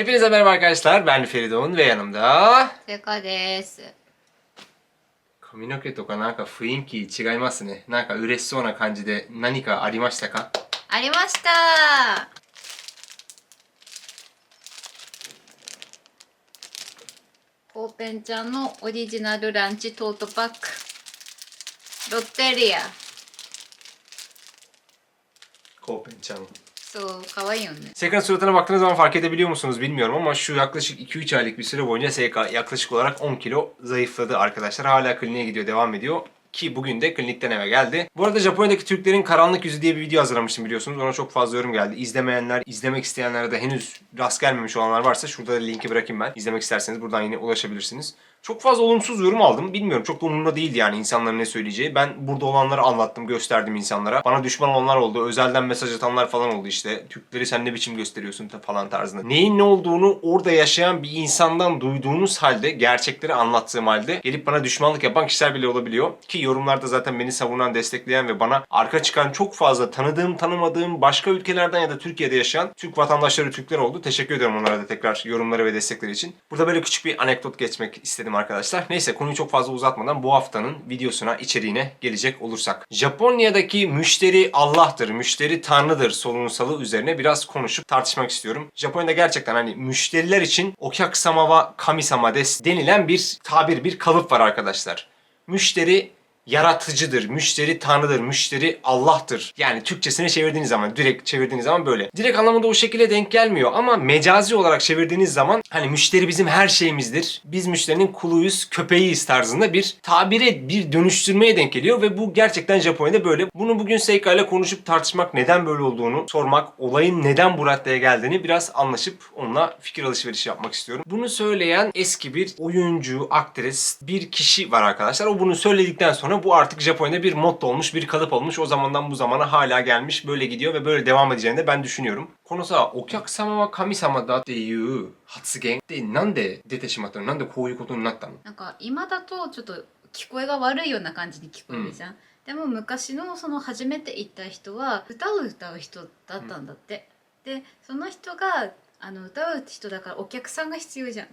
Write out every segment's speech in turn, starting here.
Hepinize merhaba arkadaşlar. Ben Feridun ve yanımda 正解です。髪の毛とかなんか雰囲気違いますね。なんか嬉しそうな感じで何かありましたかありましたコーペンちゃんのオリジナルランチトートバッグロッテリアコーペンちゃん。So, suratına baktığınız zaman fark edebiliyor musunuz bilmiyorum ama şu yaklaşık 2-3 aylık bir süre boyunca Seika yaklaşık olarak 10 kilo zayıfladı arkadaşlar. Hala kliniğe gidiyor, devam ediyor. Ki bugün de klinikten eve geldi. Bu arada Japonya'daki Türklerin karanlık yüzü diye bir video hazırlamıştım biliyorsunuz. Ona çok fazla yorum geldi. İzlemeyenler, izlemek isteyenler de henüz rast gelmemiş olanlar varsa şurada da linki bırakayım ben. İzlemek isterseniz buradan yine ulaşabilirsiniz. Çok fazla olumsuz yorum aldım. Bilmiyorum çok da umurumda değildi yani insanların ne söyleyeceği. Ben burada olanları anlattım, gösterdim insanlara. Bana düşman olanlar oldu. Özelden mesaj atanlar falan oldu işte. Türkleri sen ne biçim gösteriyorsun falan tarzında. Neyin ne olduğunu orada yaşayan bir insandan duyduğunuz halde, gerçekleri anlattığım halde gelip bana düşmanlık yapan kişiler bile olabiliyor. Ki yorumlarda zaten beni savunan, destekleyen ve bana arka çıkan çok fazla tanıdığım, tanımadığım başka ülkelerden ya da Türkiye'de yaşayan Türk vatandaşları Türkler oldu. Teşekkür ediyorum onlara da tekrar yorumları ve destekleri için. Burada böyle küçük bir anekdot geçmek istedim arkadaşlar. Neyse konuyu çok fazla uzatmadan bu haftanın videosuna, içeriğine gelecek olursak. Japonya'daki müşteri Allah'tır, müşteri Tanrı'dır sorunsalı üzerine biraz konuşup tartışmak istiyorum. Japonya'da gerçekten hani müşteriler için okyaksama wa kamisama des denilen bir tabir, bir kalıp var arkadaşlar. Müşteri yaratıcıdır, müşteri tanrıdır, müşteri Allah'tır. Yani Türkçesine çevirdiğiniz zaman, direkt çevirdiğiniz zaman böyle. Direkt anlamında o şekilde denk gelmiyor ama mecazi olarak çevirdiğiniz zaman hani müşteri bizim her şeyimizdir. Biz müşterinin kuluyuz, köpeğiyiz tarzında bir tabire, bir dönüştürmeye denk geliyor ve bu gerçekten Japonya'da böyle. Bunu bugün Seika ile konuşup tartışmak, neden böyle olduğunu sormak, olayın neden bu raddeye geldiğini biraz anlaşıp onunla fikir alışverişi yapmak istiyorum. Bunu söyleyen eski bir oyuncu, aktris, bir kişi var arkadaşlar. O bunu söyledikten sonra bu artık Japonya'da bir motto olmuş, bir kalıp olmuş. O zamandan bu zamana hala gelmiş, böyle gidiyor ve böyle devam edeceğini de ben düşünüyorum. このさ、お客様は神様だっていう発言ってなんで出てしまったのなんでこういうことになったのなんか今だとちょっと聞こえが悪いような感じに聞こえるじゃん、でも昔のその初めて行った人は歌を歌う人だったんだって、でその人があの歌う人だからお客さんが必要じゃん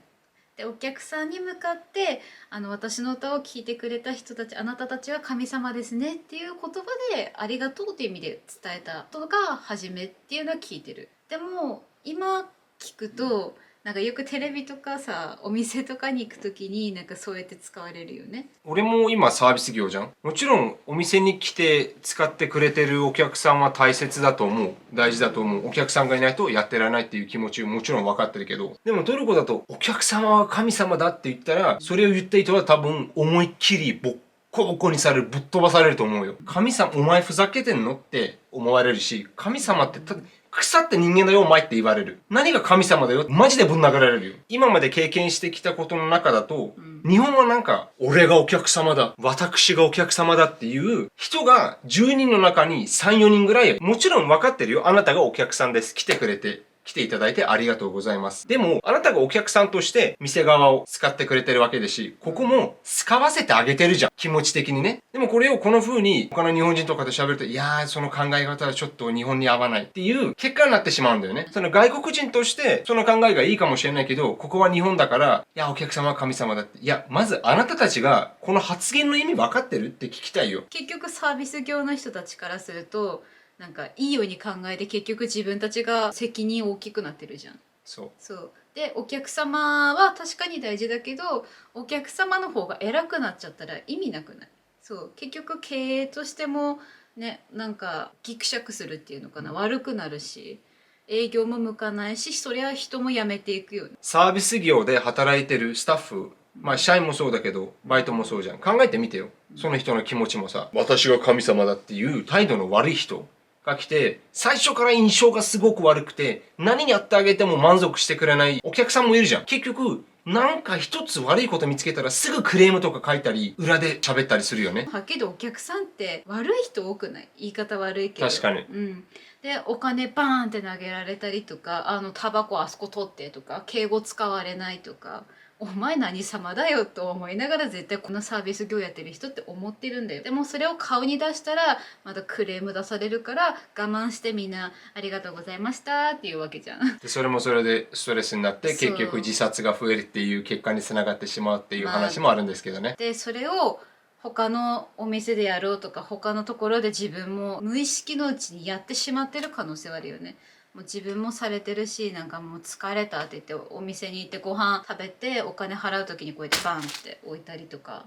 でお客さんに向かってあの私の歌を聴いてくれた人たちあなたたちは神様ですねっていう言葉でありがとうっていう意味で伝えたことが初めっていうのは聞いてる。でも今聞くとなんかよくテレビとかさお店とかに行く時になんかそうやって使われるよね。俺も今サービス業じゃん。もちろんお店に来て使ってくれてるお客さんは大切だと思う。大事だと思う。お客さんがいないとやってられないっていう気持ちもちろん分かってるけど。でもトルコだとお客様は神様だって言ったらそれを言った人は多分思いっきりボッコボコにされるぶっ飛ばされると思うよ。神様お前ふざけてんの？って思われるし神様ってた腐って人間だよお前って言われる。何が神様だよ。マジでぶん殴られるよ。今まで経験してきたことの中だと、日本はなんか俺がお客様だ。私がお客様だっていう人が10人の中に34人ぐらいもちろん分かってるよ。あなたがお客さんです。来てくれて来ていただいてありがとうございます。でも、あなたがお客さんとして店側を使ってくれてるわけですし、ここも使わせてあげてるじゃん。気持ち的にね。でもこれをこの風に他の日本人とかと喋ると、いやー、その考え方はちょっと日本に合わないっていう結果になってしまうんだよね。その外国人としてその考えがいいかもしれないけど、ここは日本だから、いや、お客様は神様だって。いや、まずあなたたちがこの発言の意味分かってるって聞きたいよ。結局サービス業の人たちからするとなんかいいように考えて結局自分たちが責任大きくなってるじゃん。そう。そう。でお客様は確かに大事だけどお客様の方が偉くなっちゃったら意味なくない？そう。結局経営としてもねなんかギクシャクするっていうのかな、悪くなるし営業も向かないしそりゃ人も辞めていくよねサービス業で働いてるスタッフ、まあ社員もそうだけど、バイトもそうじゃん。考えてみてよ。その人の気持ちもさ、私が神様だっていう態度の悪い人が来て、最初から印象がすごく悪くて、何やってあげても満足してくれないお客さんもいるじゃん。結局、なんか一つ悪いこと見つけたらすぐクレームとか書いたり、裏で喋ったりするよね。はけどお客さんって悪い人多くない？言い方悪いけど。確かに。うん、でお金バーンって投げられたりとかあのタバコあそこ取ってとか敬語使われないとかお前何様だよと思いながら絶対このサービス業やってる人って思ってるんだよでもそれを顔に出したらまたクレーム出されるから我慢してみんなありがとうございましたっていうわけじゃんでそれもそれでストレスになって結局自殺が増えるっていう結果につながってしまうっていう話もあるんですけどね。でそれを他のお店でやろうとか他のところで自分も無意識のうちにやってしまってる可能性はあるよね。もう自分もされてるしなんかもう疲れたって言ってお店に行ってご飯食べてお金払う時にこうやってバンって置いたりとか。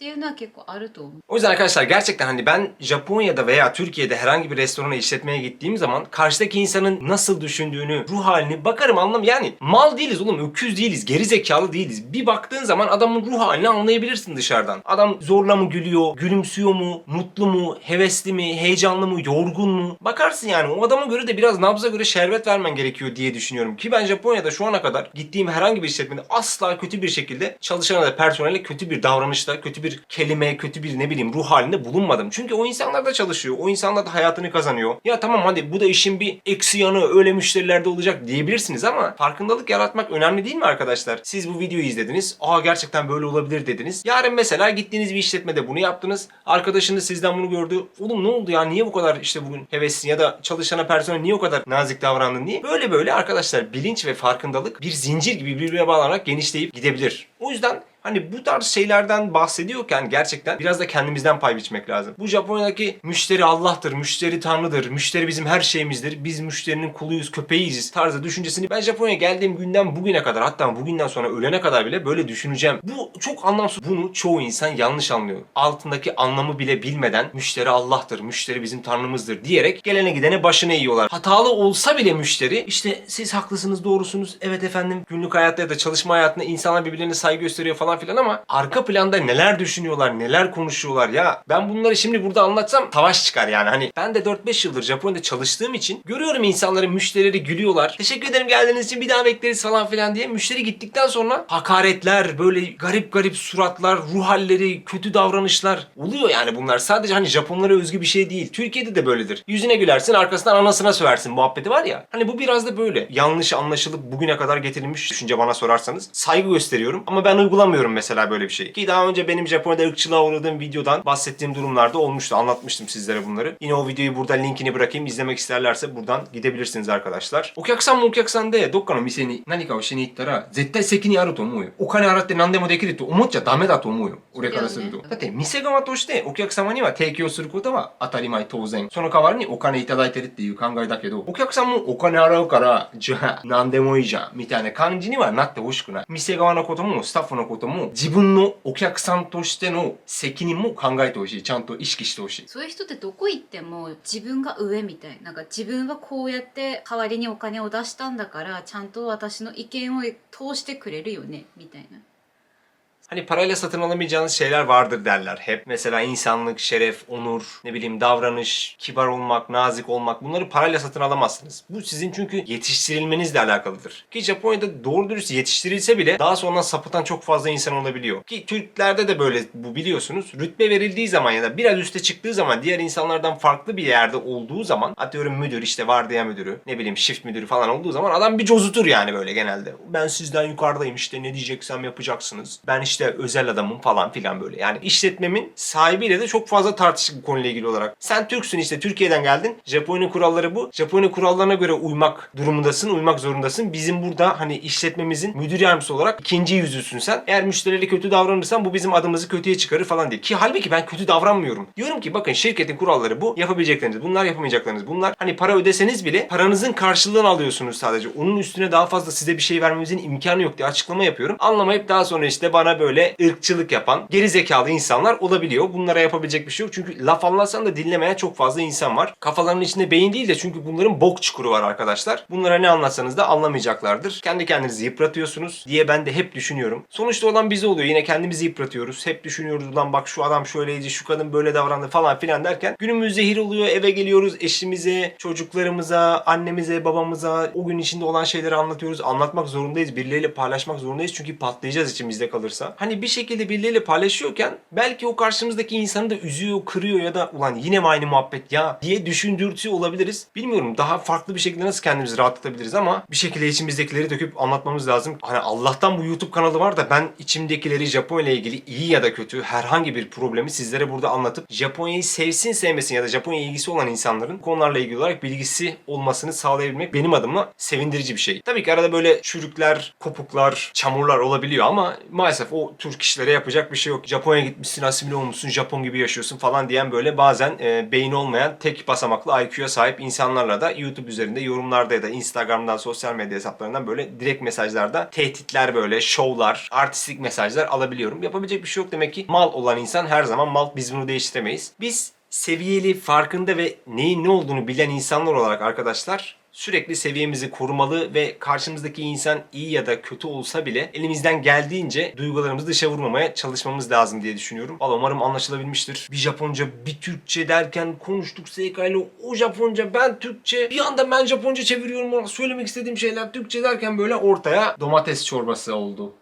っていうのは結構あると思う。 O yüzden arkadaşlar gerçekten hani ben Japonya'da veya Türkiye'de herhangi bir restorana işletmeye gittiğim zaman karşıdaki insanın nasıl düşündüğünü, ruh halini bakarım anlam yani mal değiliz oğlum öküz değiliz, geri zekalı değiliz. Bir baktığın zaman adamın ruh halini anlayabilirsin dışarıdan. Adam zorla mı gülüyor, gülümsüyor mu, mutlu mu, hevesli mi, heyecanlı mı, yorgun mu? Bakarsın yani o adama göre de biraz nabza göre şerbet vermen gerekiyor diye düşünüyorum. Ki ben Japonya'da şu ana kadar gittiğim herhangi bir işletmede asla kötü bir şekilde çalışana da personele kötü bir davranışta, kötü bir kelime, kötü bir ne bileyim ruh halinde bulunmadım. Çünkü o insanlar da çalışıyor. O insanlar da hayatını kazanıyor. Ya tamam hadi bu da işin bir eksi yanı öyle müşterilerde olacak diyebilirsiniz ama farkındalık yaratmak önemli değil mi arkadaşlar? Siz bu videoyu izlediniz. Aa gerçekten böyle olabilir dediniz. Yarın mesela gittiğiniz bir işletmede bunu yaptınız. Arkadaşınız sizden bunu gördü. Oğlum ne oldu ya? Niye bu kadar işte bugün hevesli ya da çalışana personel niye o kadar nazik davrandın diye. Böyle böyle arkadaşlar bilinç ve farkındalık bir zincir gibi birbirine bağlanarak genişleyip gidebilir. O yüzden Hani bu tarz şeylerden bahsediyorken gerçekten biraz da kendimizden pay biçmek lazım. Bu Japonya'daki müşteri Allah'tır, müşteri Tanrı'dır, müşteri bizim her şeyimizdir, biz müşterinin kuluyuz, köpeğiyiz tarzı düşüncesini ben Japonya'ya geldiğim günden bugüne kadar hatta bugünden sonra ölene kadar bile böyle düşüneceğim. Bu çok anlamsız. Bunu çoğu insan yanlış anlıyor. Altındaki anlamı bile bilmeden müşteri Allah'tır, müşteri bizim Tanrımızdır diyerek gelene gidene başını eğiyorlar. Hatalı olsa bile müşteri işte siz haklısınız, doğrusunuz, evet efendim günlük hayatta ya da çalışma hayatında insanlar birbirlerine saygı gösteriyor falan filan ama arka planda neler düşünüyorlar, neler konuşuyorlar ya. Ben bunları şimdi burada anlatsam savaş çıkar yani. Hani ben de 4-5 yıldır Japonya'da çalıştığım için görüyorum insanların müşterileri gülüyorlar. Teşekkür ederim geldiğiniz için bir daha bekleriz falan filan diye. Müşteri gittikten sonra hakaretler, böyle garip garip suratlar, ruh halleri, kötü davranışlar oluyor yani bunlar. Sadece hani Japonlara özgü bir şey değil. Türkiye'de de böyledir. Yüzüne gülersin arkasından anasına söversin muhabbeti var ya. Hani bu biraz da böyle. Yanlış anlaşılıp bugüne kadar getirilmiş düşünce bana sorarsanız. Saygı gösteriyorum ama ben uygulamıyorum mesela böyle bir şey. Ki daha önce benim Japonya'da ırkçılığa uğradığım videodan bahsettiğim durumlarda olmuştu. Anlatmıştım sizlere bunları. Yine o videoyu burada linkini bırakayım. İzlemek isterlerse buradan gidebilirsiniz arkadaşlar. お客さんもお客さんでどっかの店に何かをしに行ったら絶対責任あると思うよ。お金払って何でもできると思っちゃダメだと思うよ。俺からすると。そうだよねだって店側としてお客様には提供することは当たり前当然。その代わりにお金いただいてるっていう考えだけど、お客さんもお金払うから、じゃあ何でもいいじゃん。みたいな感じにはなってほしくない。店側のこともスタッフのことも も自分のお客さんとしての責任も考えてほしい。ちゃんと意識してほしい。そういう人ってどこ行っても自分が上みたいなんか自分はこうやって代わりにお金を出したんだからちゃんと私の意見を通してくれるよねみたいな Hani parayla satın alamayacağınız şeyler vardır derler hep. Mesela insanlık, şeref, onur, ne bileyim davranış, kibar olmak, nazik olmak bunları parayla satın alamazsınız. Bu sizin çünkü yetiştirilmenizle alakalıdır. Ki Japonya'da doğru dürüst yetiştirilse bile daha sonra sapıtan çok fazla insan olabiliyor. Ki Türklerde de böyle bu biliyorsunuz. Rütbe verildiği zaman ya da biraz üste çıktığı zaman diğer insanlardan farklı bir yerde olduğu zaman atıyorum müdür işte vardiya müdürü ne bileyim shift müdürü falan olduğu zaman adam bir cozutur yani böyle genelde. Ben sizden yukarıdayım işte ne diyeceksem yapacaksınız. Ben işte özel adamım falan filan böyle. Yani işletmemin sahibiyle de çok fazla tartıştık bu konuyla ilgili olarak. Sen Türksün işte Türkiye'den geldin. Japonya kuralları bu. Japonya kurallarına göre uymak durumundasın, uymak zorundasın. Bizim burada hani işletmemizin müdür yardımcısı olarak ikinci yüzüsün sen. Eğer müşterilere kötü davranırsan bu bizim adımızı kötüye çıkarır falan diye. Ki halbuki ben kötü davranmıyorum. Diyorum ki bakın şirketin kuralları bu. Yapabilecekleriniz bunlar, yapamayacaklarınız bunlar. Hani para ödeseniz bile paranızın karşılığını alıyorsunuz sadece. Onun üstüne daha fazla size bir şey vermemizin imkanı yok diye açıklama yapıyorum. Anlamayıp daha sonra işte bana böyle ırkçılık yapan, geri zekalı insanlar olabiliyor. Bunlara yapabilecek bir şey yok. Çünkü laf anlatsan da dinlemeyen çok fazla insan var. Kafalarının içinde beyin değil de çünkü bunların bok çukuru var arkadaşlar. Bunlara ne anlatsanız da anlamayacaklardır. Kendi kendinizi yıpratıyorsunuz diye ben de hep düşünüyorum. Sonuçta olan bize oluyor. Yine kendimizi yıpratıyoruz. Hep düşünüyoruz ulan bak şu adam şöyleydi, şu kadın böyle davrandı falan filan derken günümüz zehir oluyor. Eve geliyoruz eşimize, çocuklarımıza, annemize, babamıza o gün içinde olan şeyleri anlatıyoruz. Anlatmak zorundayız. Birileriyle paylaşmak zorundayız. Çünkü patlayacağız içimizde kalırsa. Hani bir şekilde birileriyle paylaşıyorken belki o karşımızdaki insanı da üzüyor, kırıyor ya da ulan yine mi aynı muhabbet ya diye düşündürtüyor olabiliriz. Bilmiyorum daha farklı bir şekilde nasıl kendimizi rahatlatabiliriz ama bir şekilde içimizdekileri döküp anlatmamız lazım. Hani Allah'tan bu YouTube kanalı var da ben içimdekileri Japonya ile ilgili iyi ya da kötü herhangi bir problemi sizlere burada anlatıp Japonya'yı sevsin sevmesin ya da Japonya ilgisi olan insanların konularla ilgili olarak bilgisi olmasını sağlayabilmek benim adıma sevindirici bir şey. Tabii ki arada böyle çürükler, kopuklar, çamurlar olabiliyor ama maalesef o tür kişilere yapacak bir şey yok. Japonya'ya gitmişsin, asimile olmuşsun, Japon gibi yaşıyorsun falan diyen böyle bazen e, beyni olmayan tek basamaklı IQ'ya sahip insanlarla da YouTube üzerinde yorumlarda ya da Instagram'dan, sosyal medya hesaplarından böyle direkt mesajlarda tehditler böyle, şovlar, artistik mesajlar alabiliyorum. Yapabilecek bir şey yok demek ki mal olan insan her zaman mal. Biz bunu değiştiremeyiz. Biz seviyeli, farkında ve neyin ne olduğunu bilen insanlar olarak arkadaşlar sürekli seviyemizi korumalı ve karşımızdaki insan iyi ya da kötü olsa bile elimizden geldiğince duygularımızı dışa vurmamaya çalışmamız lazım diye düşünüyorum. Valla umarım anlaşılabilmiştir. Bir Japonca, bir Türkçe derken konuştuk SK ile o Japonca, ben Türkçe. Bir anda ben Japonca çeviriyorum. Söylemek istediğim şeyler Türkçe derken böyle ortaya domates çorbası oldu.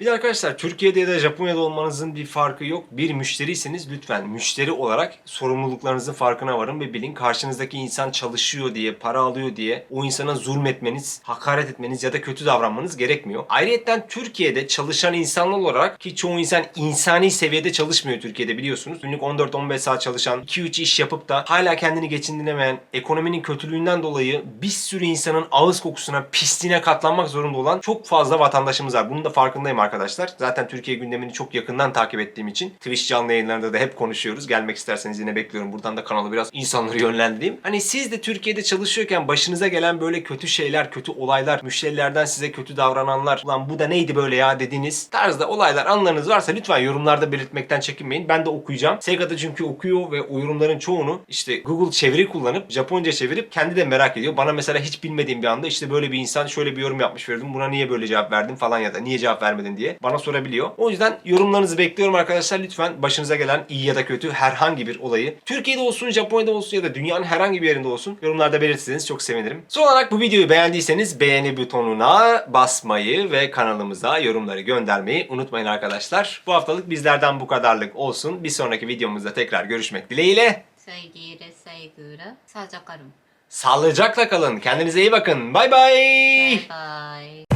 Bir de arkadaşlar Türkiye'de ya da Japonya'da olmanızın bir farkı yok. Bir müşteriyseniz lütfen müşteri olarak sorumluluklarınızın farkına varın ve bilin karşınızdaki insan çalışıyor diye, para alıyor diye o insana zulmetmeniz, hakaret etmeniz ya da kötü davranmanız gerekmiyor. Ayrıca Türkiye'de çalışan insanlar olarak ki çoğu insan insani seviyede çalışmıyor Türkiye'de biliyorsunuz. Günlük 14-15 saat çalışan, 2-3 iş yapıp da hala kendini geçindiremeyen, ekonominin kötülüğünden dolayı bir sürü insanın ağız kokusuna, pisliğine katlanmak zorunda olan çok fazla vatandaşımız var. Bunun da farkındayım arkadaşlar. Zaten Türkiye gündemini çok yakından takip ettiğim için Twitch canlı yayınlarında da hep konuşuyoruz. Gelmek isterseniz yine bekliyorum. Buradan da kanalı biraz insanları yönlendireyim. Hani siz de Türkiye'de çalışıyorken başınıza gelen böyle kötü şeyler, kötü olaylar, müşterilerden size kötü davrananlar, ulan bu da neydi böyle ya dediğiniz tarzda olaylar, anlarınız varsa lütfen yorumlarda belirtmekten çekinmeyin. Ben de okuyacağım. Sega'da çünkü okuyor ve o yorumların çoğunu işte Google çeviri kullanıp Japonca çevirip kendi de merak ediyor. Bana mesela hiç bilmediğim bir anda işte böyle bir insan şöyle bir yorum yapmış verdim. Buna niye böyle cevap verdin falan ya da niye cevap vermedin diye bana sorabiliyor. O yüzden yorumlarınızı bekliyorum arkadaşlar. Lütfen başınıza gelen iyi ya da kötü herhangi bir olayı Türkiye'de olsun, Japonya'da olsun ya da dünyanın herhangi bir yerinde olsun yorumlarda belirtirseniz çok sevinirim. Son olarak bu videoyu beğendiyseniz beğeni butonuna basmayı ve kanalımıza yorumları göndermeyi unutmayın arkadaşlar. Bu haftalık bizlerden bu kadarlık olsun. Bir sonraki videomuzda tekrar görüşmek dileğiyle. Saygıyla saygıyla sadece kalın. Sağlıcakla kalın. Kendinize iyi bakın. Bay bay. Bye bye.